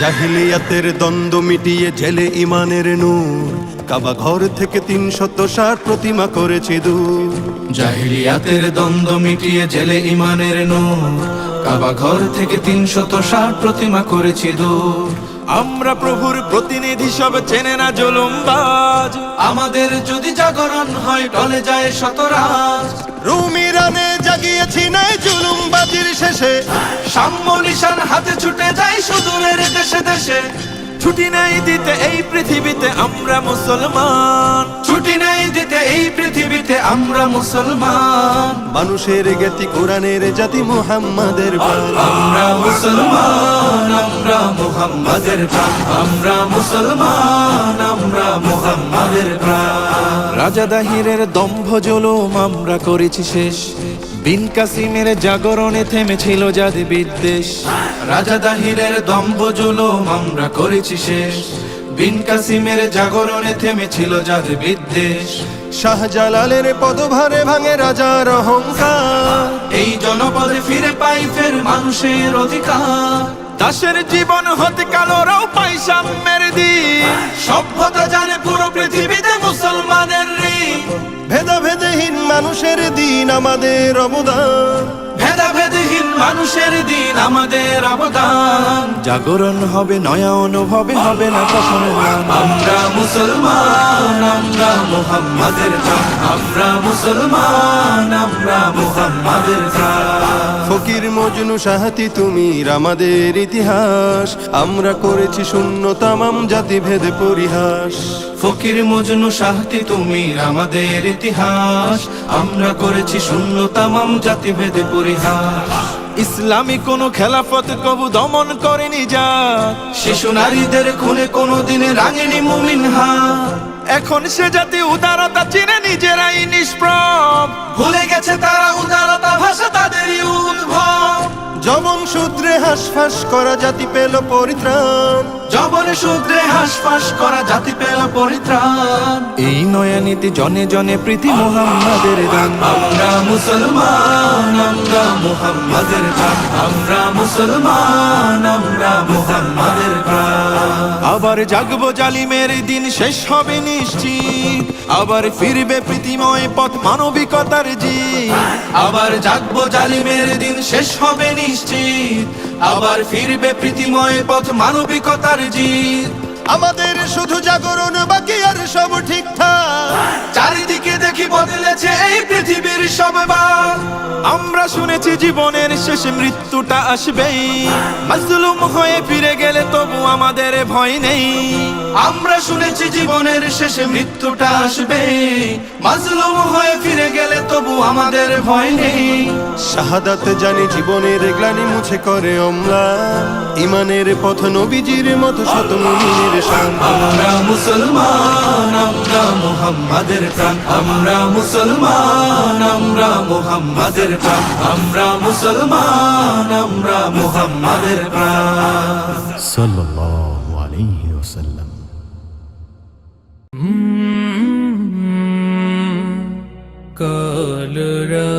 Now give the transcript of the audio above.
জাহিলিয়াতের দ্বন্দ্ব মিটিয়ে জেলে ইমানের নূর। কাবা ঘর থেকে তিনশত ষাট প্রতিমা করেছে দূর। জাহিলিয়াতের দ্বন্দ্ব মিটিয়ে জেলে ইমানের নূর। কাবা ঘর থেকে তিনশত ষাট প্রতিমা করেছি দূর। আমরা প্রভুর প্রতিনিধি সব চেনে না জুলুমবাজ আমাদের যদি জাগরণ হয় টলে যায় শতরাজ রুমি রানে জাগিয়েছি নাই জুলুমবাজির শেষে। সাম্য নিশান হাতে ছুটে যায় সুদূরের দেশে দেশে। ছুটি নাই দিতে এই পৃথিবীতে আমরা মুসলমান। ছুটি নাই দিতে এই পৃথিবীতে আমরা মুসলমান। মানুষের জ্ঞাতি কোরআনের জাতি মুহাম্মাদের আমরা মুসলমান আমরা মুহাম্মাদের আমরা মুসলমান রাজা দাহিরের দম্ভ জুলুম আমরা করেছি শেষ। বিন কাসিমের জাগরণে থেমেছিল জাতি বিদ্বেষ। রাজা দাহিরের দম্ভ জুলুম আমরা করেছি শেষ। বিন কাসিমের জাগরণে থেমেছিল জাতি বিদ্বেষ। শাহজালালের পদভারে ভাঙে রাজার অহংকার। এই জনপদে ফিরে পাই ফের মানুষের অধিকার। দাসের জীবন হতে কালোরাও পাই সাম্যের দিন সভ্যতা মানুষের দিন আমাদের অবদান। ভেদাভেদহীন মানুষের দিন আমাদের অবদান। জাগরণ হবে নয়া অনুভবে হবে না কখনো। আমরা মুসলমান আমরা মুহাম্মাদের আমরা মুসলমান আমরা মুহাম্মাদের ফকির মজনু সাহাতি তুমি আমাদের ইতিহাস। আমরা করেছি শূন্য তামাম জাতিভেদ পরিহাস। ফকির মজনু সাহতি তুমি আমাদের ইতিহাস। আমরা করেছি শূন্য তামাম জাতিভেদে পরিহাস। ইসলামী কোন খেলাফত কবু দমন করেনি যা। শিশু নারীদের খুনে কোনোদিন রাঙেনি মুমিন হাত। এখন সে জাতি উদারতা চিনে নিজেরাই নিষ্প্রভ। ভুলে গেছে তারা উদ্ভব জবন সূত্রে হাসফাস করা জাতি পেল পরিত্রাণ। জবনে সূত্রে হাসফাস করা জাতি পেল পরিত্রাণ। এই নয়া নীতি জনে জনে প্রীতি মোহাম্মদের দান। আমরা মুসলমান আমরা মোহাম্মদের গান আমরা মুসলমান আমরা মোহাম্মদের প্রাণ আবার জাগবো জালিমের দিন, শেষ হবে নিশ্চিত। আবার ফিরবে প্রীতিময় পথ, মানবিকতার জি আবার জাগবো জালিমের দিন, শেষ হবে নিশ্চিত। আবার ফিরবে প্রীতিময় পথ, মানবিকতার জিত। আমাদের শুধু জাগরণ, বাকি আর সব ঠিকঠাক। চারিদিকে দেখি বদলেছে এই পৃথিবীর সব বাঘ। আমরা শুনেছি জীবনের শেষে মৃত্যুটা আসবেই। মাজলুম হয়ে ফিরে গেলে তবু আমাদের ভয় নেই। আমরা শুনেছি জীবনের শেষে মৃত্যুটা আসবে মাজলুম হয়ে ফিরে তবু আমাদের ভয় নেই শাহাদাত জানি জীবনের গ্লানি মুছে করে আমরা ইমানের পথ নবীজির মতো শত মুমিনের শান আমরা মুসলমান আমরা মুহাম্মাদের প্রাণ আমরা মুসলমান আমরা মুহাম্মাদের প্রাণ আমরা মুসলমান আমরা মুহাম্মাদের প্রাণ সাল্লাল্লাহু আলাইহি ওয়াসাল্লাম ভালো রা